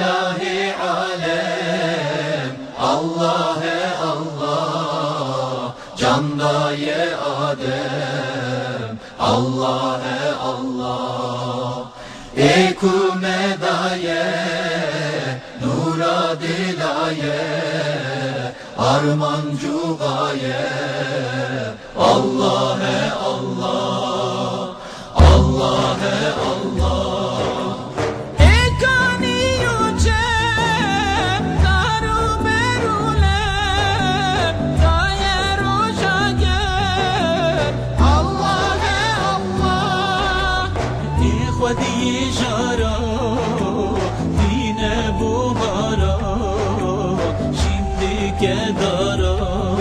ilahi alem Allah'e Allah Candaye Adem Allah'e Allah. Ekumedaye Nura dilaye Armancu gaye Allah'e Allah Allah'e Allah İhveti jara, dine buhara, şimdi keda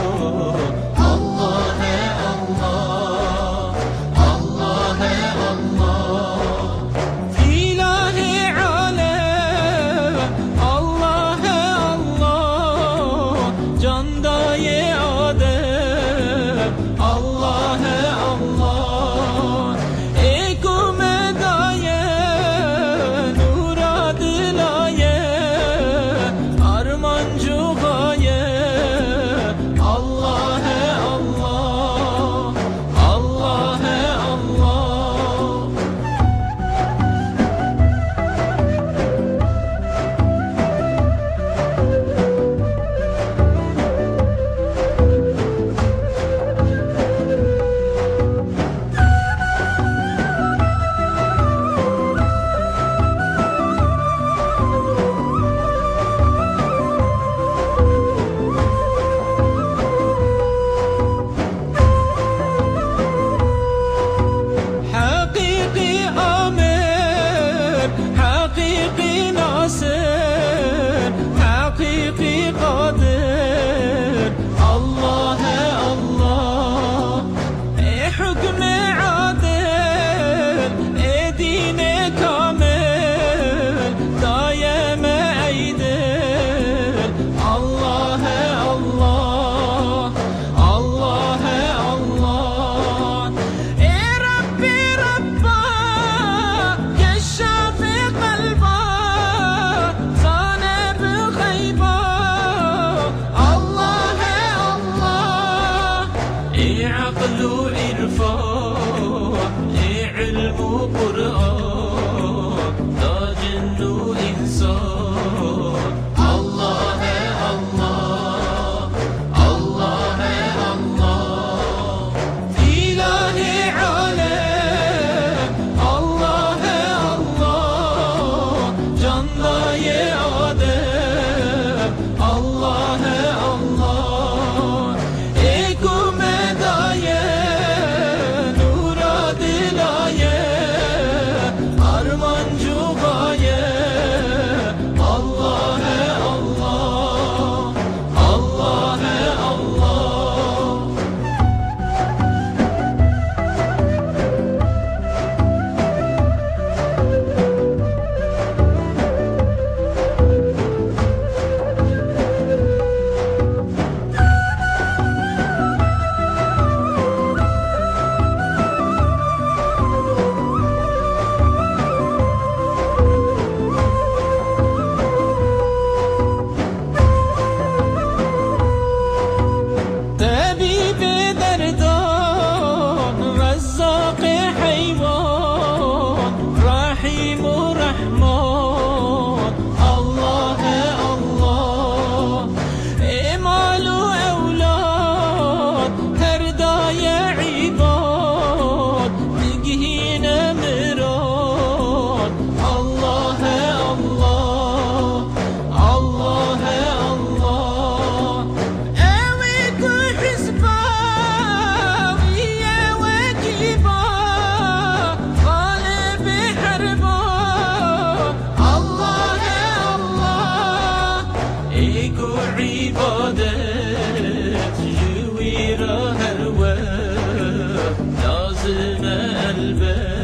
قلبك